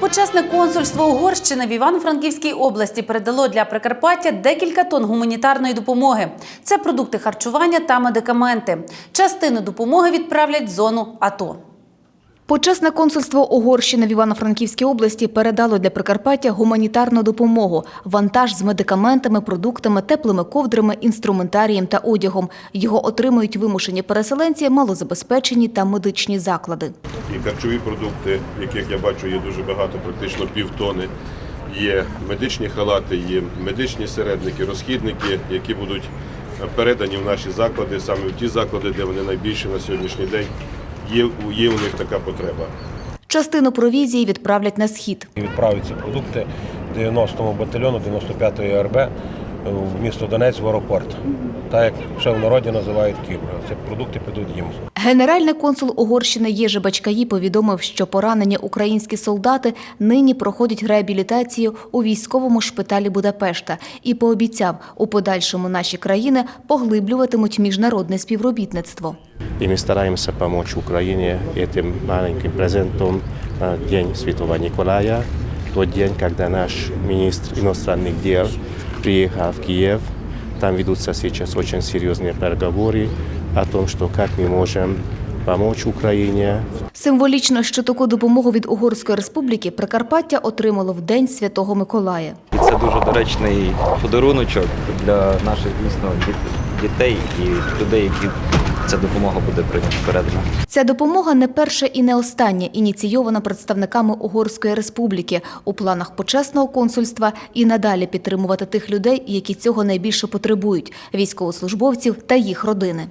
Почесне консульство Угорщини в Івано-Франківській області передало для Прикарпаття декілька тонн гуманітарної допомоги. Це продукти харчування та медикаменти. Частину допомоги відправлять в зону АТО. Почесне консульство Угорщини в Івано-Франківській області передало для Прикарпаття гуманітарну допомогу, вантаж з медикаментами, продуктами, теплими ковдрами, інструментарієм та одягом. Його отримують вимушені переселенці, малозабезпечені та медичні заклади. і харчові продукти, яких я бачу є дуже багато, практично півтони. Є медичні халати, є медичні середники, розхідники, які будуть передані в наші заклади, саме в ті заклади, де вони найбільше на сьогоднішній день. Є, є у них така потреба. Частину провізії відправлять на схід. І відправляться продукти 90-му батальйону 95-ї РБ в місто Донець в аеропорт. Так як ще в народі називають Кібра. Це продукти підуть їм. Генеральний консул Угорщини Єжи Бачкаї повідомив, що поранені українські солдати нині проходять реабілітацію у військовому шпиталі Будапешта і пообіцяв, у подальшому наші країни поглиблюватимуть міжнародне співробітництво. И мы стараемся помочь Украине этим маленьким презентом на День Святого Николая, тот день, когда наш министр иностранных дел приехал в Киев. Там ведутся сейчас очень серьезные переговоры о том, что как мы можем помочь Украине Символічно, що таку допомогу від Угорської республіки Прикарпаття отримало в День Святого Миколая. І це дуже доречний подаруночок для наших дійсно діт- дітей і людей, які ця допомога буде передана. Ця допомога не перша і не остання, ініційована представниками Угорської республіки у планах почесного консульства і надалі підтримувати тих людей, які цього найбільше потребують військовослужбовців та їх родини.